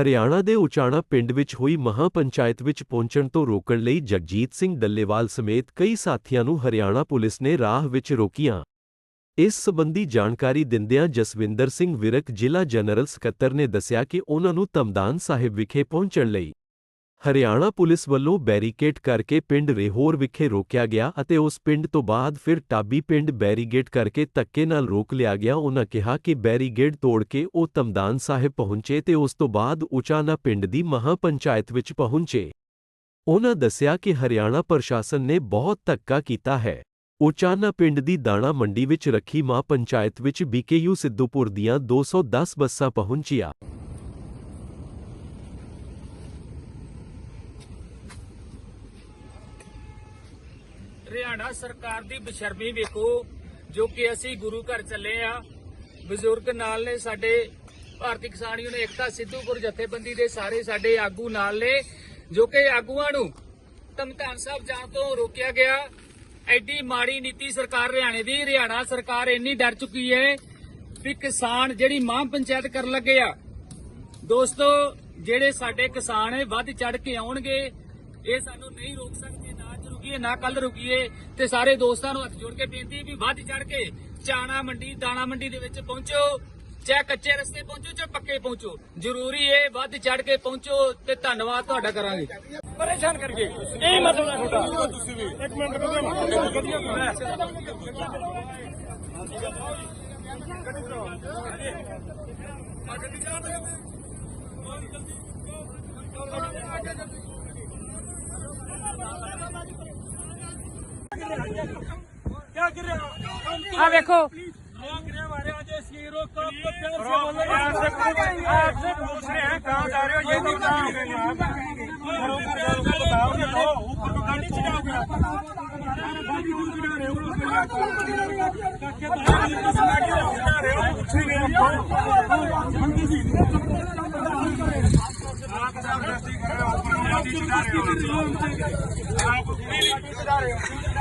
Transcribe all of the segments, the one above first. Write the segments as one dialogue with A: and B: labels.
A: ਹਰਿਆਣਾ ਦੇ ਉਚਾਣਾ ਪਿੰਡ ਵਿੱਚ ਹੋਈ ਮਹਾਂ ਪੰਚਾਇਤ ਵਿੱਚ ਪਹੁੰਚਣ ਤੋਂ ਰੋਕਣ ਲਈ ਜਗਜੀਤ ਸਿੰਘ ਡੱਲੇਵਾਲ ਸਮੇਤ ਕਈ ਸਾਥੀਆਂ ਨੂੰ ਹਰਿਆਣਾ ਪੁਲਿਸ ਨੇ ਰਾਹ ਵਿੱਚ ਰੋਕੀਆਂ। ਇਸ ਸਬੰਧੀ ਜਾਣਕਾਰੀ ਦਿੰਦਿਆਂ ਜਸਵਿੰਦਰ ਸਿੰਘ ਵਿਰਕ ਜ਼ਿਲ੍ਹਾ ਜਨਰਲ ਸਕੱਤਰ ਨੇ ਦੱਸਿਆ ਕਿ ਉਹਨਾਂ ਨੂੰ ਤਮਦਾਨ ਸਾਹਿਬ ਵਿਖੇ ਪਹੁੰਚਣ ਲਈ ਹਰਿਆਣਾ ਪੁਲਿਸ ਵੱਲੋਂ ਬੈਰੀਕੇਡ ਕਰਕੇ ਪਿੰਡ ਰੇਹੋਰ ਵਿਖੇ ਰੋਕਿਆ ਗਿਆ ਅਤੇ ਉਸ ਪਿੰਡ ਤੋਂ ਬਾਅਦ ਫਿਰ ਟਾਬੀ ਪਿੰਡ ਬੈਰੀਗੇਡ ਕਰਕੇ ਧੱਕੇ ਨਾਲ ਰੋਕ ਲਿਆ ਗਿਆ। ਉਹਨਾਂ ਕਿਹਾ ਕਿ ਬੈਰੀਗੇਡ ਤੋੜ ਕੇ ਉਹ ਤਮਦਾਨ ਸਾਹਿਬ ਪਹੁੰਚੇ ਤੇ ਉਸ ਤੋਂ ਬਾਅਦ ਉਚਾਨਾ ਪਿੰਡ ਦੀ ਮਹਾਂ ਪੰਚਾਇਤ ਵਿੱਚ ਪਹੁੰਚੇ। ਉਹਨਾਂ ਦੱਸਿਆ ਕਿ ਹਰਿਆਣਾ ਪ੍ਰਸ਼ਾਸਨ ਨੇ ਬਹੁਤ ਧੱਕਾ ਕੀਤਾ ਹੈ। ਉਚਾਨਾ ਪਿੰਡ ਦੀ ਦਾਣਾ ਮੰਡੀ ਵਿੱਚ ਰੱਖੀ ਮਾਂ ਪੰਚਾਇਤ ਵਿੱਚ ਬੀਕੇਯੂ ਸਿੱਧੂਪੁਰ ਦੀਆਂ 210 ਬੱਸਾਂ ਪਹੁੰਚੀਆਂ।
B: ਹਰਿਆਣਾ ਸਰਕਾਰ ਦੀ ਬਸ਼ਰਮੀ ਵੇਖੋ, ਜੋ ਕਿ ਅਸੀਂ ਗੁਰੂ ਘਰ ਚੱਲੇ ਆ। ਬਜ਼ੁਰਗ ਨਾਲ ਨੇ ਸਾਡੇ, ਭਾਰਤੀ ਕਿਸਾਨ ਯੂਨੀਅਨ ਏਕਤਾ ਸਿੱਧੂਪੁਰ ਜਥੇਬੰਦੀ ਦੇ ਸਾਰੇ ਸਾਡੇ ਆਗੂ ਨਾਲ ਨੇ, ਜੋ ਕਿ ਆਗੂਆਂ ਨੂੰ ਤਮਤਾਨ ਸਾਹਿਬ ਜਾਣ ਤੋਂ ਰੋਕਿਆ ਗਿਆ। ਐਡੀ ਮਾੜੀ ਨੀਤੀ ਸਰਕਾਰ ਹਰਿਆਣੇ ਦੀ, ਹਰਿਆਣਾ ਸਰਕਾਰ ਇੰਨੀ ਡਰ ਚੁੱਕੀ ਹੈ ਵੀ ਕਿਸਾਨ ਜਿਹੜੀ ਮਾਂ ਪੰਚਾਇਤ ਕਰਨ ਲੱਗੇ ਆ, ਦੋਸਤੋ, ਜਿਹੜੇ ਸਾਡੇ ਕਿਸਾਨ ਹੈ ਵੱਧ ਚੜ ਕੇ ਆਉਣਗੇ, ਇਹ ਸਾਨੂੰ ਨਹੀਂ ਰੋਕ ਸਕਦੇ ਰੁਕੀਏ ਨਾ ਕੱਲ ਰੁਕੀਏ ਤੇ ਸਾਰੇ ਦੋਸਤਾਂ ਨੂੰ ਹੱਥ ਜੋੜ ਕੇ ਬੇਨਤੀ ਵੀ ਵੱਧ ਚੜ ਕੇ ਚਾਣਾ ਮੰਡੀ ਦਾਣਾ ਮੰਡੀ ਦੇ ਵਿੱਚ ਪਹੁੰਚੋ। ਚਾਹੇ ਕੱਚੇ ਰਸਤੇ ਪਹੁੰਚੋ ਚਾਹੇ ਪੱਕੇ ਪਹੁੰਚੋ ਜ਼ਰੂਰੀ ਏ ਵੱਧ ਚੜ ਕੇ ਪਹੁੰਚੋ ਤੇ ਧੰਨਵਾਦ ਤੁਹਾਡਾ ਕਰਾਂਗੇ। ਪਰੇਸ਼ਾਨ ਕਰਕੇ ਇਹ ਮਤਲਬ ਹੈ ਇੱਕ ਮਿੰਟ
C: ਕਰੋ ਗੱਡੀ ਚਲਾ रहे हैं आपसे आपसे पूछ रहे हैं कहाँ जा रहे हो ये नहीं कहाँ गए आप घरों पर जाओ तो बताओ ना तो ऊपर तो गाड़ी चढ़ाओगे आप गाड़ी क्यों चढ़ा रहे हो क्या गाड़ी क्यों चढ़ा रहे हो पूछ रहे हैं आपको जल्दी जी आप सब रस्ते कर रहे हो गाड़ी चढ़ा रहे हो आप चढ़ा रहे हो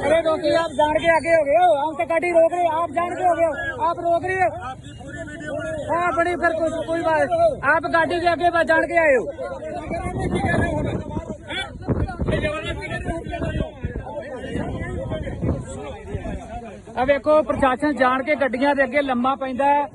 B: अरे रोकिए आप जान के आगे हो गए हो हम तो गाड़ी रोक रहे आप जान के हो गए हो आप रोक रही हो हाँ बड़ी फिर कोई कोई बात आप गाड़ी के आगे बस जान के आए हो ਆ ਵੇਖੋ ਪ੍ਰਸ਼ਾਸਨ ਜਾਣ ਕੇ ਗੱਡੀਆਂ ਦੇ ਅੱਗੇ ਲੰਮਾ ਪੈਂਦਾ ਹੈ